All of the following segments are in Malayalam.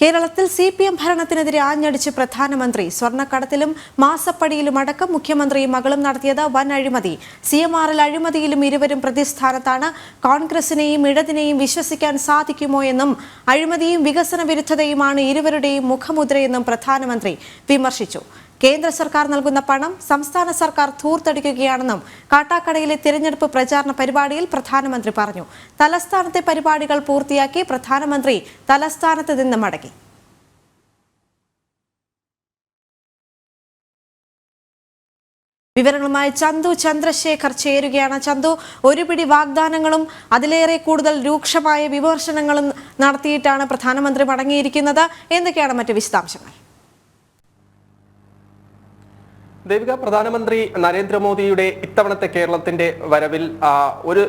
കേരളത്തിൽ സി പി എം ഭരണത്തിനെതിരെ ആഞ്ഞടിച്ച് പ്രധാനമന്ത്രി സ്വർണക്കടത്തിലും മാസപ്പടിയിലും അടക്കം മുഖ്യമന്ത്രിയും മകളും നടത്തിയത് വൻ അഴിമതി. സി എം ആറിൽ അഴിമതിയിലും ഇരുവരും പ്രതിസ്ഥാനത്താണ്. കോൺഗ്രസിനെയും ഇടതിനെയും വിശ്വസിക്കാൻ സാധിക്കുമോ എന്നും അഴിമതിയും വികസന വിരുദ്ധതയുമാണ് ഇരുവരുടെയും മുഖമുദ്രയെന്നും പ്രധാനമന്ത്രി വിമർശിച്ചു. കേന്ദ്ര സർക്കാർ നൽകുന്ന പണം സംസ്ഥാന സർക്കാർ ധൂർത്തടിക്കുകയാണെന്നും കാട്ടാക്കടയിലെ തിരഞ്ഞെടുപ്പ് പ്രചാരണ പരിപാടിയിൽ പ്രധാനമന്ത്രി പറഞ്ഞു. തലസ്ഥാനത്തെ പരിപാടികൾ പൂർത്തിയാക്കി പ്രധാനമന്ത്രി തലസ്ഥാനത്ത് നിന്ന് മടങ്ങി. വിവരങ്ങളുമായി ചന്തു ചന്ദ്രശേഖർ ചേരുകയാണ്. ചന്തു ഒരുപിടി വാഗ്ദാനങ്ങളും അതിലേറെ കൂടുതൽ രൂക്ഷമായ വിമർശനങ്ങളും നടത്തിയിട്ടാണ് പ്രധാനമന്ത്രി മടങ്ങിയിരിക്കുന്നത്. എന്തൊക്കെയാണ് മറ്റ് വിശദാംശങ്ങൾ? ദേവിക പ്രധാനമന്ത്രി നരേന്ദ്രമോദിയുടെ ഇത്തവണത്തെ കേരളത്തിന്റെ വരവിൽ ഒരു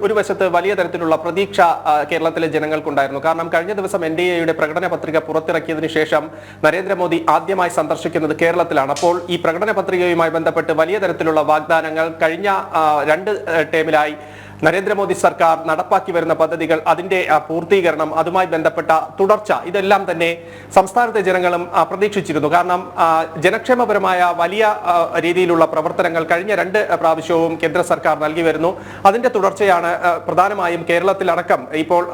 ഒരു- വശത്ത് വലിയ തരത്തിലുള്ള പ്രതീക്ഷ കേരളത്തിലെ ജനങ്ങൾക്കുണ്ടായിരുന്നു. കാരണം കഴിഞ്ഞ ദിവസം എൻ ഡി എയുടെ പ്രകടന പത്രിക പുറത്തിറക്കിയതിനു ശേഷം നരേന്ദ്രമോദി ആദ്യമായി സന്ദർശിക്കുന്നത് കേരളത്തിലാണ്. അപ്പോൾ ഈ പ്രകടന പത്രികയുമായി ബന്ധപ്പെട്ട് വലിയ തരത്തിലുള്ള വാഗ്ദാനങ്ങൾ കഴിഞ്ഞ രണ്ട് ടേമിലായി നരേന്ദ്രമോദി സർക്കാർ നടപ്പാക്കി വരുന്ന പദ്ധതികൾ അതിന്റെ പൂർത്തീകരണം അതുമായി ബന്ധപ്പെട്ട തുടർച്ച ഇതെല്ലാം തന്നെ സംസ്ഥാനത്തെ ജനങ്ങളും പ്രതീക്ഷിച്ചിരുന്നു. കാരണം ജനക്ഷേമപരമായ വലിയ രീതിയിലുള്ള പ്രവർത്തനങ്ങൾ കഴിഞ്ഞ രണ്ട് പ്രാവശ്യവും കേന്ദ്ര സർക്കാർ നൽകി വരുന്നു. അതിന്റെ തുടർച്ചയാണ് പ്രധാനമായും കേരളത്തിലടക്കം ഇപ്പോൾ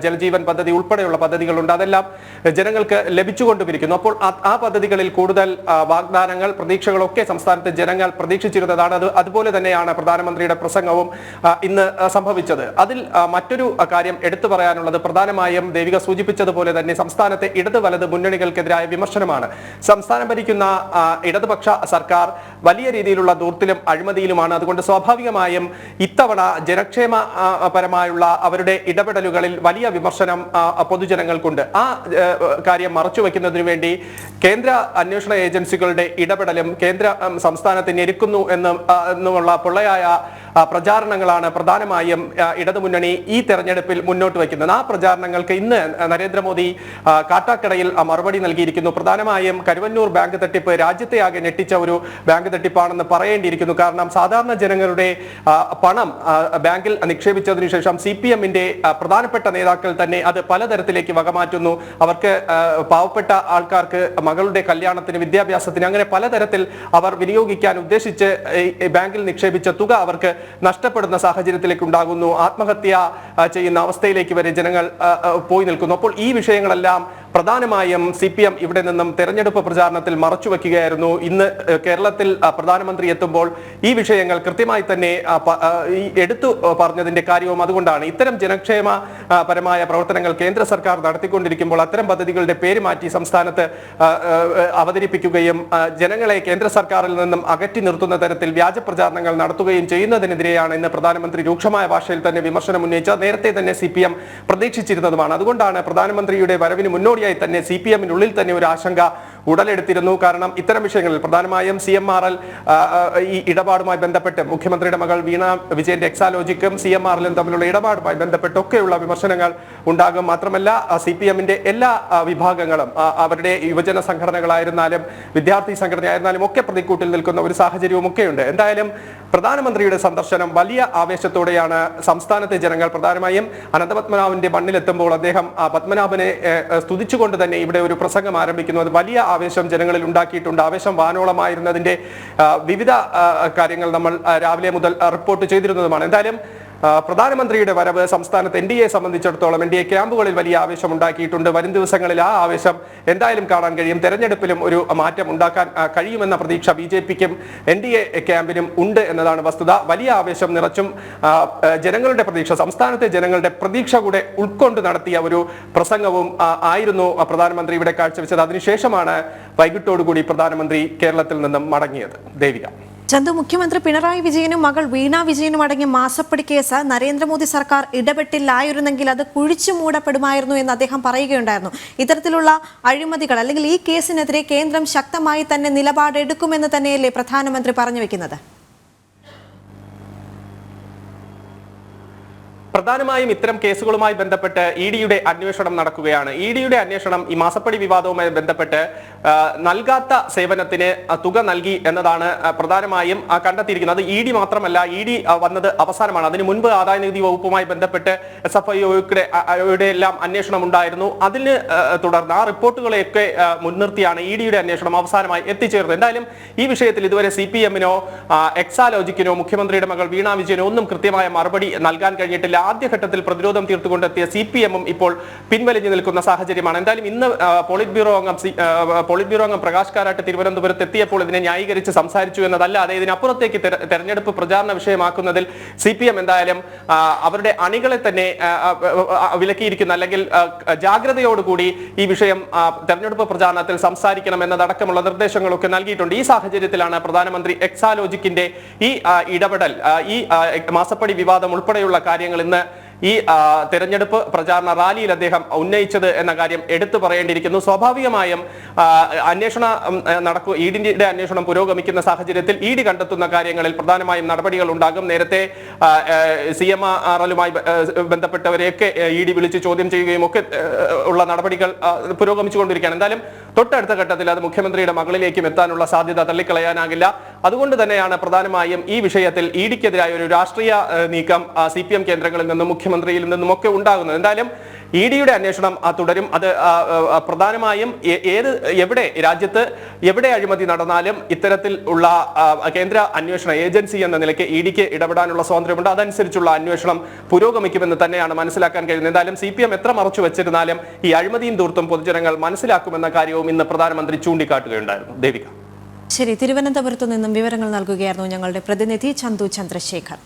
ജലജീവൻ പദ്ധതി ഉൾപ്പെടെയുള്ള പദ്ധതികളുണ്ട്. അതെല്ലാം ജനങ്ങൾക്ക് ലഭിച്ചുകൊണ്ടിരിക്കുന്നു. അപ്പോൾ ആ- പദ്ധതികളിൽ കൂടുതൽ വാഗ്ദാനങ്ങൾ പ്രതീക്ഷകളൊക്കെ സംസ്ഥാനത്തെ ജനങ്ങൾ പ്രതീക്ഷിച്ചിരുന്നതാണ്. അത് അതുപോലെ തന്നെയാണ് പ്രധാനമന്ത്രിയുടെ പ്രസംഗവും ആ, ഇന്ന് സംഭവിച്ചത്. അതിൽ മറ്റൊരു കാര്യം എടുത്തു പറയാനുള്ളത് പ്രധാനമായും ദേവിക സൂചിപ്പിച്ചതുപോലെ തന്നെ സംസ്ഥാനത്തെ ഇടത് വലത് മുന്നണികൾക്കെതിരായ വിമർശനമാണ്. സംസ്ഥാനം ഭരിക്കുന്ന ഇടതുപക്ഷ സർക്കാർ വലിയ രീതിയിലുള്ള ദൂർത്തിലും അഴിമതിയിലുമാണ്. അതുകൊണ്ട് സ്വാഭാവികമായും ഇത്തവണ ജനക്ഷേമ പരമായുള്ള അവരുടെ ഇടപെടലുകളിൽ വലിയ വിമർശനം പൊതുജനങ്ങൾക്കുണ്ട്. ആ കാര്യം മറച്ചു വെക്കുന്നതിനു വേണ്ടി കേന്ദ്ര അന്വേഷണ ഏജൻസികളുടെ ഇടപെടലും കേന്ദ്ര സംസ്ഥാനത്തിന് സംസ്ഥാനത്തെ ഞെരുക്കുന്നു എന്ന് ആ, എന്നുമുള്ള പൊള്ളയായ പ്രചാരണങ്ങളാണ് പ്രധാനമായും ഇടതുമുന്നണി ഈ തെരഞ്ഞെടുപ്പിൽ മുന്നോട്ട് വയ്ക്കുന്നത്. ആ പ്രചാരണങ്ങൾക്ക് ഇന്ന് നരേന്ദ്രമോദി കാട്ടാക്കടയിൽ മറുപടി നൽകിയിരിക്കുന്നു. പ്രധാനമായും കരുവന്നൂർ ബാങ്ക് തട്ടിപ്പ് രാജ്യത്തെ ആകെ ഞെട്ടിച്ച ഒരു ബാങ്ക് തട്ടിപ്പാണെന്ന് പറയേണ്ടിയിരിക്കുന്നു. കാരണം സാധാരണ ജനങ്ങളുടെ പണം ബാങ്കിൽ നിക്ഷേപിച്ചതിനു ശേഷം സി പി എമ്മിന്റെ പ്രധാനപ്പെട്ട നേതാക്കൾ തന്നെ അത് പലതരത്തിലേക്ക് വകമാറ്റുന്നു. അവർക്ക് പാവപ്പെട്ട ആൾക്കാർക്ക് മകളുടെ കല്യാണത്തിന് വിദ്യാഭ്യാസത്തിന് അങ്ങനെ പലതരത്തിൽ അവർ വിനിയോഗിക്കാൻ ഉദ്ദേശിച്ച് ബാങ്കിൽ നിക്ഷേപിച്ച തുക അവർക്ക് നഷ്ടപ്പെടുന്ന സാഹചര്യത്തിലേക്ക് ഉണ്ടാകുന്നു ആത്മഹത്യ ചെയ്യുന്ന അവസ്ഥയിലേക്ക് വരെ ജനങ്ങൾ പോയി നിൽക്കുന്നു. അപ്പോൾ ഈ വിഷയങ്ങളെല്ലാം പ്രധാനമായും സി പി എം ഇവിടെ നിന്നും തെരഞ്ഞെടുപ്പ് പ്രചാരണത്തിൽ മറച്ചുവെക്കുകയായിരുന്നു ഇന്ന് കേരളത്തിൽ പ്രധാനമന്ത്രി എത്തുമ്പോൾ ഈ വിഷയങ്ങൾ കൃത്യമായി തന്നെ എടുത്തു പറഞ്ഞതിന്റെ കാര്യവും അതുകൊണ്ടാണ്. ഇത്തരം ജനക്ഷേമ പരമായ പ്രവർത്തനങ്ങൾ കേന്ദ്ര സർക്കാർ നടത്തിക്കൊണ്ടിരിക്കുമ്പോൾ അത്തരം പദ്ധതികളുടെ പേര് മാറ്റി സംസ്ഥാനത്ത് അവതരിപ്പിക്കുകയും ജനങ്ങളെ കേന്ദ്ര സർക്കാരിൽ നിന്നും അകറ്റി നിർത്തുന്ന തരത്തിൽ വ്യാജ പ്രചാരണങ്ങൾ നടത്തുകയും ചെയ്യുന്നതിനെതിരെയാണ് ഇന്ന് പ്രധാനമന്ത്രി രൂക്ഷമായ ഭാഷയിൽ തന്നെ വിമർശനം ഉന്നയിച്ച നേരത്തെ തന്നെ സി പ്രതീക്ഷിച്ചിരുന്നതുമാണ്. അതുകൊണ്ടാണ് പ്രധാനമന്ത്രിയുടെ വരവിന് മുന്നോടിയായി തന്നെ സി പി എമ്മിനുള്ളിൽ തന്നെ ഒരു ആശങ്ക ഉടലെടുത്തിരുന്നു. കാരണം ഇത്തരം വിഷയങ്ങളിൽ പ്രധാനമായും സി എം ആർ എൽ ഈ ഇടപാടുമായി ബന്ധപ്പെട്ട് മുഖ്യമന്ത്രിയുടെ മകൾ വീണ വിജയന്റെ എക്സാലോജിക്കും സി എം ആർ എല്ലും തമ്മിലുള്ള ഇടപാടുമായി ബന്ധപ്പെട്ടൊക്കെയുള്ള വിമർശനങ്ങൾ ഉണ്ടാകും. മാത്രമല്ല സി പി എമ്മിന്റെ എല്ലാ വിഭാഗങ്ങളും അവരുടെ യുവജന സംഘടനകളായിരുന്നാലും വിദ്യാർത്ഥി സംഘടനയായിരുന്നാലും ഒക്കെ പ്രതിക്കൂട്ടിൽ നിൽക്കുന്ന ഒരു സാഹചര്യവും ഒക്കെയുണ്ട് എന്തായാലും പ്രധാനമന്ത്രിയുടെ സന്ദർശനം വലിയ ആവേശത്തോടെയാണ് സംസ്ഥാനത്തെ ജനങ്ങൾ പ്രധാനമായും അനന്തപത്മനാഭന്റെ മണ്ണിലെത്തുമ്പോൾ അദ്ദേഹം ആ പത്മനാഭനെ സ്തുതിച്ചുകൊണ്ട് തന്നെ ഇവിടെ ഒരു പ്രസംഗം ആരംഭിക്കുന്നു. അത് വലിയ ആവേശം ജനങ്ങളിൽ ഉണ്ടാക്കിയിട്ടുണ്ട്. ആവേശം വാനോളമായിരുന്നതിന്റെ വിവിധ കാര്യങ്ങൾ നമ്മൾ രാവിലെ മുതൽ റിപ്പോർട്ട് ചെയ്തിരുന്നതുമാണ്. എന്തായാലും പ്രധാനമന്ത്രിയുടെ വരവ് സംസ്ഥാനത്ത് എൻ ഡി എ സംബന്ധിച്ചിടത്തോളം എൻ ഡി എ ക്യാമ്പുകളിൽ വലിയ ആവേശം ഉണ്ടാക്കിയിട്ടുണ്ട് വരും ദിവസങ്ങളിൽ ആ ആവേശം എന്തായാലും കാണാൻ കഴിയും. തെരഞ്ഞെടുപ്പിലും ഒരു മാറ്റം ഉണ്ടാക്കാൻ കഴിയുമെന്ന പ്രതീക്ഷ ബി ജെ പിക്കും എൻ ഡി എ ക്യാമ്പിനും ഉണ്ട് എന്നതാണ് വസ്തുത. വലിയ ആവേശം നിറച്ചും ജനങ്ങളുടെ പ്രതീക്ഷ സംസ്ഥാനത്തെ ജനങ്ങളുടെ പ്രതീക്ഷ കൂടെ ഉൾക്കൊണ്ട് നടത്തിയ ഒരു പ്രസംഗവും ആയിരുന്നു പ്രധാനമന്ത്രി ഇവിടെ കാഴ്ചവെച്ചത്. അതിനുശേഷമാണ് വൈകിട്ടോടുകൂടി പ്രധാനമന്ത്രി കേരളത്തിൽ നിന്നും മടങ്ങിയത്. ദേവിക. ചന്തു മുഖ്യമന്ത്രി പിണറായി വിജയനും മകൾ വീണ വിജയനും അടങ്ങിയ മാസപ്പടി കേസ് നരേന്ദ്രമോദി സർക്കാർ ഇടപെട്ടില്ലായിരുന്നെങ്കിൽ അത് കുഴിച്ചു മൂടപ്പെടുമായിരുന്നു എന്ന് അദ്ദേഹം പറയുകയുണ്ടായിരുന്നു. ഇത്തരത്തിലുള്ള അഴിമതികൾ അല്ലെങ്കിൽ ഈ കേസിനെതിരെ കേന്ദ്രം ശക്തമായി തന്നെ നിലപാടെടുക്കുമെന്ന് തന്നെയല്ലേ പ്രധാനമന്ത്രി പറഞ്ഞു വെക്കുന്നത്? പ്രധാനമായും ഇത്തരം കേസുകളുമായി ബന്ധപ്പെട്ട് ഇ ഡിയുടെ അന്വേഷണം നടക്കുകയാണ്. ഇ ഡിയുടെ അന്വേഷണം ഈ മാസപ്പടി വിവാദവുമായി ബന്ധപ്പെട്ട് നൽകാത്ത സേവനത്തിന് തുക നൽകി എന്നതാണ് പ്രധാനമായും കണ്ടെത്തിയിരിക്കുന്നത്. ഇ ഡി മാത്രമല്ല ഇ ഡി വന്നത് അവസാനമാണ്. അതിന് മുൻപ് ആദായ നികുതി വകുപ്പുമായി ബന്ധപ്പെട്ട് എസ് എഫ് ഐയുടെ എല്ലാം അന്വേഷണം ഉണ്ടായിരുന്നു. അതിന് തുടർന്ന് ആ റിപ്പോർട്ടുകളെയൊക്കെ മുൻനിർത്തിയാണ് ഇ ഡിയുടെ അന്വേഷണം അവസാനമായി എത്തിച്ചേർന്നത്. എന്തായാലും ഈ വിഷയത്തിൽ ഇതുവരെ സി പി എമ്മിനോ എക്സാലോജിക്കിനോ മുഖ്യമന്ത്രിയുടെ മകൾ വീണ വിജയനോ ഒന്നും കൃത്യമായ മറുപടി നൽകാൻ കഴിഞ്ഞിട്ടില്ല. ആദ്യഘട്ടത്തിൽ പ്രതിരോധം തീർത്തുകൊണ്ടെത്തിയ സി പി എമ്മും ഇപ്പോൾ പിൻവലിഞ്ഞു നിൽക്കുന്ന സാഹചര്യമാണ്. എന്തായാലും ഇന്ന് പോളിറ്റ് ബ്യൂറോ അംഗം പോളിറ്റ് ബ്യൂറോ അംഗം പ്രകാശ് കാരാട്ട് തിരുവനന്തപുരത്ത് എത്തിയപ്പോൾ ഇതിനെ ന്യായീകരിച്ച് സംസാരിച്ചു എന്നതല്ലാതെ ഇതിനപ്പുറത്തേക്ക് തെര- തെരഞ്ഞെടുപ്പ് പ്രചാരണ വിഷയമാക്കുന്നതിൽ സി പി എം എന്തായാലും അവരുടെ അണികളെ തന്നെ വിലക്കിയിരിക്കുന്ന. അല്ലെങ്കിൽ ജാഗ്രതയോടുകൂടി ഈ വിഷയം തെരഞ്ഞെടുപ്പ് പ്രചാരണത്തിൽ സംസാരിക്കണം എന്നതടക്കമുള്ള നിർദ്ദേശങ്ങളൊക്കെ നൽകിയിട്ടുണ്ട്. ഈ സാഹചര്യത്തിലാണ് പ്രധാനമന്ത്രി എക്സാലോജിക്കിന്റെ ഈ ഇടപെടൽ ഈ മാസപ്പടി വിവാദം ഉൾപ്പെടെയുള്ള കാര്യങ്ങൾ ഇന്ന് ഈ തെരഞ്ഞെടുപ്പ് പ്രചാരണ റാലിയിൽ അദ്ദേഹം ഉന്നയിച്ചത് എന്ന കാര്യം എടുത്തു പറയേണ്ടിയിരിക്കുന്നു. സ്വാഭാവികമായും അന്വേഷണ നടക്കു ഇ ഡിയുടെ അന്വേഷണം പുരോഗമിക്കുന്ന സാഹചര്യത്തിൽ ഇ ഡി കണ്ടെത്തുന്ന കാര്യങ്ങളിൽ പ്രധാനമായും നടപടികൾ ഉണ്ടാകും. നേരത്തെ സി എം എല്ലുമായി ബന്ധപ്പെട്ടവരെയൊക്കെ ഇ ഡി വിളിച്ച് ചോദ്യം ചെയ്യുകയും ഒക്കെ ഉള്ള നടപടികൾ പുരോഗമിച്ചുകൊണ്ടിരിക്കുകയാണ്. എന്തായാലും തൊട്ടടുത്ത ഘട്ടത്തിൽ അത് മുഖ്യമന്ത്രിയുടെ മകളിലേക്കും എത്താനുള്ള സാധ്യത തള്ളിക്കളയാനാകില്ല. അതുകൊണ്ട് തന്നെയാണ് പ്രധാനമായും ഈ വിഷയത്തിൽ ഇ ഡിക്കെതിരായ ഒരു രാഷ്ട്രീയ നീക്കം സി കേന്ദ്രങ്ങളിൽ നിന്നും മുഖ്യമന്ത്രിയിൽ നിന്നും ഒക്കെ ഉണ്ടാകുന്നത്. എന്തായാലും ഇ ഡിയുടെ അന്വേഷണം തുടരും. അത് പ്രധാനമായും ഏത് എവിടെ രാജ്യത്ത് എവിടെ അഴിമതി നടന്നാലും ഇത്തരത്തിൽ ഉള്ള കേന്ദ്ര അന്വേഷണ ഏജൻസി എന്ന നിലയ്ക്ക് ഇ ഡിക്ക് ഇടപെടാനുള്ള സ്വാതന്ത്ര്യമുണ്ട്. അതനുസരിച്ചുള്ള അന്വേഷണം പുരോഗമിക്കുമെന്ന് തന്നെയാണ് മനസ്സിലാക്കാൻ കഴിയുന്നത്. എന്തായാലും സി പി എം എത്ര മറച്ചു വെച്ചിരുന്നാലും ഈ അഴിമതിയും തൂർത്തും പൊതുജനങ്ങൾ മനസ്സിലാക്കുമെന്ന കാര്യവും ഇന്ന് പ്രധാനമന്ത്രി ചൂണ്ടിക്കാട്ടുകയുണ്ടായിരുന്നു. ദേവിക. ശരി തിരുവനന്തപുരത്തു നിന്നും വിവരങ്ങൾ നൽകുകയായിരുന്നു ഞങ്ങളുടെ പ്രതിനിധി ചന്തു ചന്ദ്രശേഖർ.